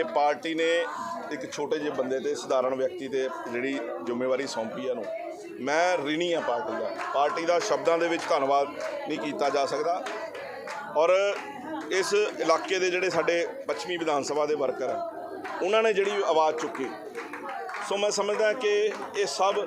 ਕਿ ਪਾਰਟੀ ਨੇ ਇੱਕ ਛੋਟੇ ਜਿਹੇ ਬੰਦੇ ਤੇ ਸਧਾਰਨ ਵਿਅਕਤੀ ਤੇ ਜਿਹੜੀ ਜ਼ਿੰਮੇਵਾਰੀ ਸੌਂਪੀ ਹੈ ਨੂੰ ਮੈਂ ਰਿਣੀ ਆ ਪਾਰਟੀ ਦਾ। ਪਾਰਟੀ ਦਾ ਸ਼ਬਦਾਂ ਦੇ ਵਿੱਚ ਧੰਨਵਾਦ ਨਹੀਂ ਕੀਤਾ ਜਾ ਸਕਦਾ। ਔਰ ਇਸ ਇਲਾਕੇ ਦੇ ਜਿਹੜੇ ਸਾਡੇ ਪੱਛਮੀ ਵਿਧਾਨ ਸਭਾ ਦੇ ਵਰਕਰ ਆ, ਉਹਨਾਂ ਨੇ ਜਿਹੜੀ ਆਵਾਜ਼ ਚੁੱਕੀ। ਸੋ ਮੈਂ ਸਮਝਦਾ ਕਿ ਇਹ ਸਭ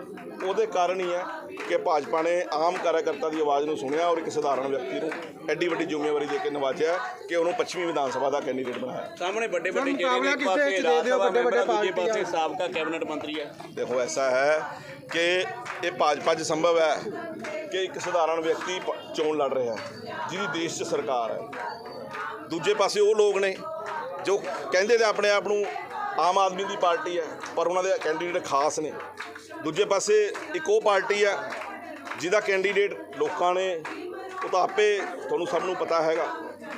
ਉਹਦੇ ਕਾਰਨ ਹੀ ਹੈ ਕਿ ਭਾਜਪਾ ਨੇ ਆਮ ਕਾਰਜਕਰਤਾ ਦੀ ਆਵਾਜ਼ ਨੂੰ ਸੁਣਿਆ ਔਰ ਇੱਕ ਸਧਾਰਨ ਵਿਅਕਤੀ ਨੂੰ ਐਡੀ ਵੱਡੀ ਜ਼ਿੰਮੇਵਾਰੀ ਦੇ ਕੇ ਨਵਾਜਿਆ ਕਿ ਉਹਨੂੰ ਪੱਛਮੀ ਵਿਧਾਨ ਸਭਾ ਦਾ ਕੈਂਡੀਡੇਟ ਬਣਾਇਆ। ਸਾਹਮਣੇ ਵੱਡੇ ਵੱਡੇ ਇੱਕ ਮੁਕਾਬਲਾ ਪਾਸੇ ਕਿਸੇ ਚ ਦੇ ਦਿਓ, ਰਾਜ ਸਭਾ ਵੱਡੇ ਵੱਡੇ ਮੈਂਬਰ, ਦੂਜੇ ਪਾਰਟੀਆਂ। ਪਾਸੇ ਸਾਬਕਾ ਕੈਬਨਿਟ ਮੰਤਰੀ ਹੈ। ਦੇਖੋ ਐਸਾ ਹੈ ਕਿ ਇਹ ਭਾਜਪਾ 'ਚ ਸੰਭਵ ਹੈ ਕਿ ਇੱਕ ਸਧਾਰਨ ਵਿਅਕਤੀ ਚੋਣ ਲੜ ਰਿਹਾ ਹੈ ਜਿਹਦੀ ਦੇਸ਼ 'ਚ ਸਰਕਾਰ ਹੈ। ਦੂਜੇ ਪਾਸੇ ਉਹ ਲੋਕ ਨੇ ਜੋ ਕਹਿੰਦੇ ਨੇ ਆਪਣੇ ਆਪ ਨੂੰ ਆਮ ਆਦਮੀ ਦੀ ਪਾਰਟੀ ਹੈ ਪਰ ਉਹਨਾਂ ਦੇ ਕੈਂਡੀਡੇਟ ਖਾਸ ਨੇ। ਦੂਜੇ ਪਾਸੇ ਇੱਕ ਉਹ ਪਾਰਟੀ ਹੈ ਜਿਹਦਾ ਕੈਂਡੀਡੇਟ ਲੋਕਾਂ ਨੇ, ਉਹ ਤਾਂ ਆਪੇ ਤੁਹਾਨੂੰ ਸਭ ਨੂੰ ਪਤਾ ਹੈਗਾ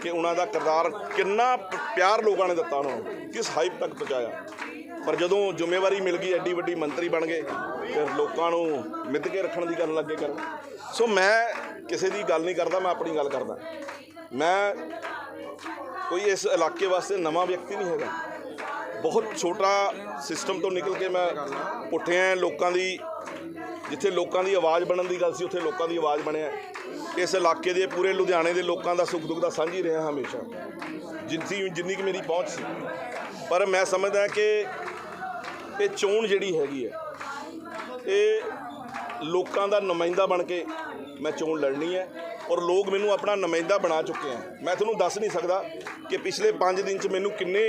ਕਿ ਉਹਨਾਂ ਦਾ ਕਿਰਦਾਰ ਕਿੰਨਾ ਪਿਆਰ ਲੋਕਾਂ ਨੇ ਦਿੱਤਾ ਉਹਨਾਂ ਨੂੰ, ਕਿਸ ਹਾਈਪ ਤੱਕ ਪਹੁੰਚਾਇਆ। ਪਰ ਜਦੋਂ ਜ਼ਿੰਮੇਵਾਰੀ ਮਿਲ ਗਈ, ਐਡੀ ਵੱਡੀ ਮੰਤਰੀ ਬਣ ਗਏ, ਫਿਰ ਲੋਕਾਂ ਨੂੰ ਮਿੱਧ ਕੇ ਰੱਖਣ ਦੀ ਗੱਲ ਲੱਗੇ ਕਰਨ। ਸੋ ਮੈਂ ਕਿਸੇ ਦੀ ਗੱਲ ਨਹੀਂ ਕਰਦਾ, ਮੈਂ ਆਪਣੀ ਗੱਲ ਕਰਦਾ। ਮੈਂ ਕੋਈ ਇਸ ਇਲਾਕੇ ਵਾਸਤੇ ਨਵਾਂ ਵਿਅਕਤੀ ਨਹੀਂ ਹੈਗਾ। ਬਹੁਤ ਛੋਟਾ ਸਿਸਟਮ ਤੋਂ ਨਿਕਲ ਕੇ ਮੈਂ ਪੁੱਠਿਆ ਲੋਕਾਂ ਦੀ, ਜਿੱਥੇ ਲੋਕਾਂ ਦੀ ਆਵਾਜ਼ ਬਣਨ ਦੀ ਗੱਲ ਸੀ, ਉੱਥੇ ਲੋਕਾਂ ਦੀ ਆਵਾਜ਼ ਬਣਿਆ ਇਸ ਇਲਾਕੇ ਦੇ ਪੂਰੇ ਲੁਧਿਆਣੇ ਦੇ ਲੋਕਾਂ ਦਾ ਸੁੱਖ ਦੁੱਖ ਦਾ ਸਾਂਝੀ ਰਿਹਾ ਹਮੇਸ਼ਾ। ਜਿੰਨੀ ਜਿੰਨੀ ਕਿ ਮੇਰੀ ਪਹੁੰਚ ਸੀ। ਪਰ ਮੈਂ ਸਮਝਦਾ ਕਿ ਇਹ ਚੋਣ ਜਿਹੜੀ ਹੈਗੀ ਹੈ, ਇਹ ਲੋਕਾਂ ਦਾ ਨੁਮਾਇੰਦਾ ਬਣ ਕੇ ਮੈਂ ਚੋਣ ਲੜਨੀ ਹੈ ਔਰ ਲੋਕ ਮੈਨੂੰ ਆਪਣਾ ਨੁਮਾਇੰਦਾ ਬਣਾ ਚੁੱਕੇ ਆ ਮੈਂ ਤੁਹਾਨੂੰ ਦੱਸ ਨਹੀਂ ਸਕਦਾ ਕਿ ਪਿਛਲੇ 5 ਦਿਨ ਚ ਮੈਨੂੰ ਕਿੰਨੇ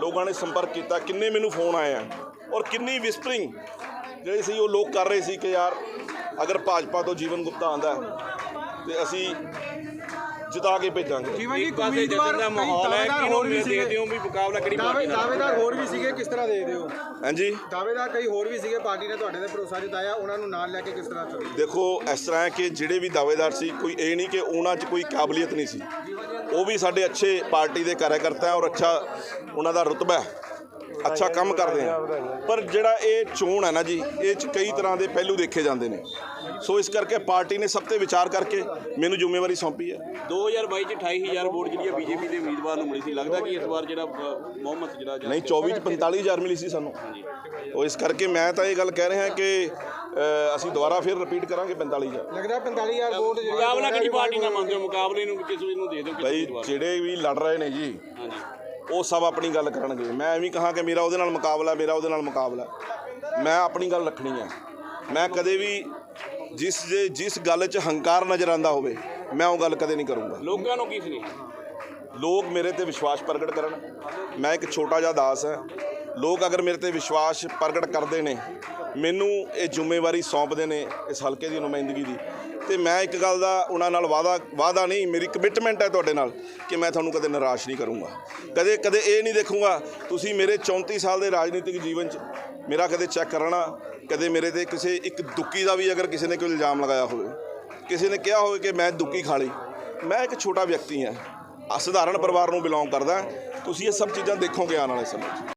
ਲੋਕਾਂ ਨੇ ਸੰਪਰਕ ਕੀਤਾ, ਕਿੰਨੇ ਮੈਨੂੰ ਫੋਨ ਆਏ ਆ ਔਰ ਕਿੰਨੀ ਵਿਸਪਰਿੰਗ ਜਿਹੜੇ ਸੀ ਉਹ ਲੋਕ ਕਰ ਰਹੇ ਸੀ ਕਿ ਯਾਰ ਅਗਰ ਭਾਜਪਾ ਤੋਂ ਜੀਵਨ ਗੁਪਤਾ ਆਂਦਾ ਤੇ ਅਸੀਂ ਜਿਤਾ ਕੇ ਭੇਜਾਂਗੇ। ਜੀਵਨ ਜੀ ਜਸ਼ਨ ਦਾ ਮਾਹੌਲ ਹੈ ਕਿਹਨੂੰ ਦੇ ਦਿਓ ਵੀ ਮੁਕਾਬਲਾ ਕਿਹੜੀ ਪਾਰਟੀ ਨਾਲ? ਦਾਅਵੇਦਾਰ ਹੋਰ ਵੀ ਸੀਗੇ ਕਿਸ ਤਰ੍ਹਾਂ ਦੇ ਦਿਓ ਹਾਂਜੀ। ਦਾਅਵੇਦਾਰ ਕਈ ਹੋਰ ਵੀ ਸੀਗੇ ਪਾਰਟੀ ਨੇ ਤੁਹਾਡੇ ਤੇ ਭਰੋਸਾ ਜਤਾਇਆ ਉਹਨਾਂ ਨੂੰ ਨਾਲ ਲੈ ਕੇ ਕਿਸ ਤਰ੍ਹਾਂ ਚੱਲੋ? ਦੇਖੋ ਇਸ ਤਰ੍ਹਾਂ ਹੈ ਕਿ ਜਿਹੜੇ ਵੀ ਦਾਅਵੇਦਾਰ ਸੀ ਕੋਈ ਇਹ ਨਹੀਂ ਕਿ ਉਹਨਾਂ 'ਚ ਕੋਈ ਕਾਬਲੀਅਤ ਨਹੀਂ ਸੀ। ਉਹ ਵੀ ਸਾਡੇ ਅੱਛੇ ਪਾਰਟੀ ਦੇ ਕਾਰਜਕਰਤਾ ਹੈ ਔਰ ਅੱਛਾ ਉਹਨਾਂ ਦਾ ਰੁਤਬਾ ਹੈ। ਅੱਛਾ ਕੰਮ ਕਰਦੇ ਆ। ਪਰ ਜਿਹੜਾ ਇਹ ਚੋਣ ਹੈ ਨਾ ਜੀ ਇਹ 'ਚ ਕਈ ਤਰ੍ਹਾਂ ਦੇ ਪਹਿਲੂ ਦੇਖੇ ਜਾਂਦੇ ਨੇ। ਸੋ ਇਸ ਕਰਕੇ ਪਾਰਟੀ ਨੇ ਸਭ ਤੇ ਵਿਚਾਰ ਕਰਕੇ ਮੈਨੂੰ ਜ਼ਿੰਮੇਵਾਰੀ ਸੌਂਪੀ ਹੈ। 2022 ਚ 28000 ਵੋਟ ਜਿਹੜੀ ਹੈ ਬੀਜੇਪੀ ਦੇ ਉਮੀਦਵਾਰ ਨੂੰ ਮਿਲੀ ਸੀ। ਲੱਗਦਾ ਕਿ ਇਸ ਵਾਰ ਜਿਹੜਾ ਮੁਹੰਮਦ ਜਿਹੜਾ ਨਹੀਂ 24 ਚ 45000 ਮਿਲੀ ਸੀ ਸਾਨੂੰ। ਉਹ ਇਸ ਕਰਕੇ ਮੈਂ ਤਾਂ ਇਹ ਗੱਲ ਕਹਿ ਰਿਹਾ ਕਿ ਅਸੀਂ ਦੁਬਾਰਾ ਫਿਰ ਰਿਪੀਟ ਕਰਾਂਗੇ 45000 ਲੱਗਦਾ 45000 ਵੋਟ ਜਿਹੜੀ ਮੁਕਾਬਲਾ ਕਿਹੜੀ ਪਾਰਟੀ ਨਾਲ ਮੰਨਦੇ ਹੋ? ਮੁਕਾਬਲੇ ਨੂੰ ਕਿਸ ਨੂੰ ਦੇ ਦਿਓ ਨੂੰ? ਜਿਹੜੇ ਵੀ ਲੜ ਰਹੇ ਨੇ ਜੀ ਹਾਂਜੀ। ਉਹ ਸਭ ਆਪਣੀ ਗੱਲ ਕਰਨਗੇ। ਮੈਂ ਐਵੇਂ ਕਹਾਂ ਕਿ ਮੇਰਾ ਉਹਦੇ ਨਾਲ ਮੁਕਾਬਲਾ ਮੇਰਾ ਉਹਦੇ ਨਾਲ ਮੁਕਾਬਲਾ। ਮੈਂ ਆਪਣੀ ਗੱਲ ਰੱਖਣੀ ਹੈ। ਮੈਂ ਕਦੇ ਵੀ ਜਿਸ ਜੇ ਜਿਸ ਗੱਲ 'ਚ ਹੰਕਾਰ ਨਜ਼ਰ ਆਂਦਾ ਹੋਵੇ ਮੈਂ ਉਹ ਗੱਲ ਕਦੇ ਨਹੀਂ ਕਰੂੰਗਾ। ਲੋਕਾਂ ਨੂੰ ਕੀ ਸੁਣੀ ਲੋਕ ਮੇਰੇ ਤੇ ਵਿਸ਼ਵਾਸ ਪ੍ਰਗਟ ਕਰਨ। ਮੈਂ ਇੱਕ ਛੋਟਾ ਜਿਹਾ ਦਾਸ ਹਾਂ। ਲੋਕ ਅਗਰ ਮੇਰੇ ਤੇ ਵਿਸ਼ਵਾਸ ਪ੍ਰਗਟ ਕਰਦੇ ਨੇ, ਮੈਨੂੰ ਇਹ ਜ਼ਿੰਮੇਵਾਰੀ ਸੌਂਪਦੇ ਨੇ ਇਸ ਹਲਕੇ ਦੀ ਨੁਮਾਇੰਦਗੀ ਦੀ। ਤੇ ਮੈਂ ਇੱਕ ਗੱਲ ਦਾ ਉਹਨਾਂ ਨਾਲ ਵਾਦਾ ਵਾਦਾ ਨਹੀਂ, ਮੇਰੀ ਕਮਿਟਮੈਂਟ ਹੈ ਤੁਹਾਡੇ ਨਾਲ ਕਿ ਮੈਂ ਤੁਹਾਨੂੰ ਕਦੇ ਨਿਰਾਸ਼ ਨਹੀਂ ਕਰੂੰਗਾ। ਕਦੇ ਕਦੇ ਇਹ ਨਹੀਂ ਦੇਖੂੰਗਾ, ਤੁਸੀਂ ਮੇਰੇ 34 ਸਾਲ ਦੇ ਰਾਜਨੀਤਿਕ ਜੀਵਨ 'ਚ ਮੇਰਾ ਕਦੇ ਚੈੱਕ ਕਰਨਾ, ਕਦੇ ਮੇਰੇ ਤੇ ਕਿਸੇ ਇੱਕ ਦੁੱਕੀ ਦਾ ਵੀ ਅਗਰ ਕਿਸੇ ਨੇ ਕੋਈ ਇਲਜ਼ਾਮ ਲਗਾਇਆ ਹੋਵੇ, ਕਿਸੇ ਨੇ ਕਿਹਾ ਹੋਵੇ ਕਿ ਮੈਂ ਦੁੱਕੀ ਖਾ ਲਈ, ਮੈਂ ਇੱਕ ਛੋਟਾ ਵਿਅਕਤੀ ਹਾਂ ਆ ਪਰਿਵਾਰ ਨੂੰ ਬਿਲੋਂਗ ਕਰਦਾ, ਤੁਸੀਂ ਇਹ ਸਭ ਚੀਜ਼ਾਂ ਦੇਖੋਗੇ ਆਉਣ ਵਾਲੇ ਸਮੇਂ 'ਚ।